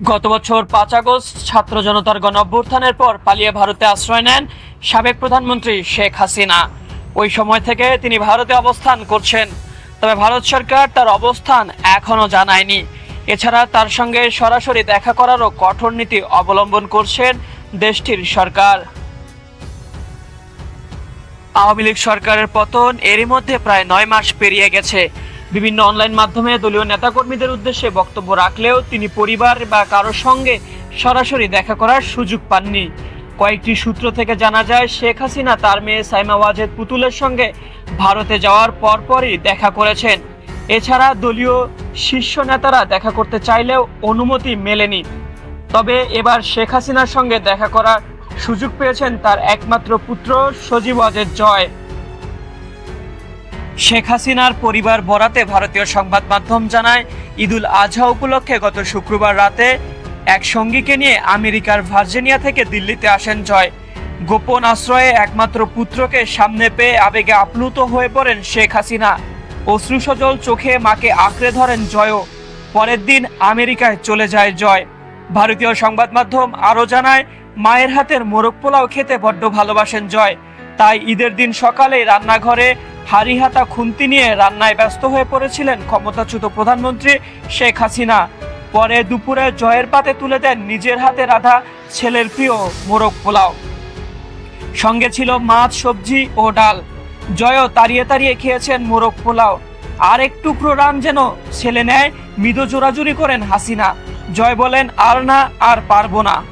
গত বছর পাঁচ আগস্ট ছাত্র জনতার গণ অভ্যুত্থানের পর পালিয়ে ভারতে আশ্রয় নেন সাবেক প্রধানমন্ত্রী শেখ হাসিনা। ওই সময় থেকে তিনি ভারতে অবস্থান করছেন। তবে ভারত সরকার তার অবস্থান এখনও জানায়নি। এছাড়া তার সঙ্গে সরাসরি দেখা করারও কঠোর নীতি অবলম্বন করছেন দেশটির সরকার। আওয়ামী লীগ সরকারের পতন এরই মধ্যে প্রায় নয় মাস পেরিয়ে গেছে। বিভিন্ন অনলাইন মাধ্যমে দলীয় নেতাকর্মীদের উদ্দেশ্যে বক্তব্য রাখলেও তিনি পরিবার বা কারোর সঙ্গে সরাসরি দেখা করার সুযোগ পাননি। কয়েকটি সূত্র থেকে জানা যায়, শেখ হাসিনা তার মেয়ে সাইমা ওয়াজেদ পুতুলের সঙ্গে ভারতে যাওয়ার পরপরই দেখা করেছেন। এছাড়া দলীয় শীর্ষ নেতারা দেখা করতে চাইলেও অনুমতি মেলেনি। তবে এবার শেখ হাসিনার সঙ্গে দেখা করার সুযোগ পেয়েছেন তার একমাত্র পুত্র সজীব অজের জয়। শেখ হাসিনার পরিবার বরাতে ভারতীয় সংবাদ মাধ্যম জানায়, ঈদুল আজহা উপলক্ষে গত শুক্রবার রাতে এক সঙ্গীকে নিয়ে আমেরিকার ভার্জিনিয়া থেকে দিল্লিতে আসেন জয়। গোপন আশ্রয়ে একমাত্র পুত্রকে সামনে পেয়ে আবেগে আপ্লুত হয়ে পড়েন শেখ হাসিনা। অশ্রুসজল চোখে মাকে আঁকড়ে ধরেন জয়ও। পরের দিন আমেরিকায় চলে যায় জয়। ভারতীয় সংবাদ মাধ্যম আরও জানায়, মায়ের হাতের মোরগ পোলাও খেতে বড্ড ভালোবাসেন জয়। তাই ঈদের দিন সকালে রান্নাঘরে হাড়ি হাতা খুন্তি নিয়ে রান্নায় ব্যস্ত হয়ে পড়েছিলেন ক্ষমতাচ্যুত প্রধানমন্ত্রী শেখ হাসিনা। পরে দুপুরে জয়ের পাতে তুলে দেন নিজের হাতে রাধা ছেলের প্রিয় মোরগ পোলাও। সঙ্গে ছিল মাছ, সবজি ও ডাল। জয়ও তাড়িয়ে তাড়িয়ে খেয়েছেন মোরগ পোলাও। আর এক টুকরো রান যেন ছেলে নেয়, মৃদু জোরাজুরি করেন হাসিনা। জয় বলেন, আর না, আর পারব না।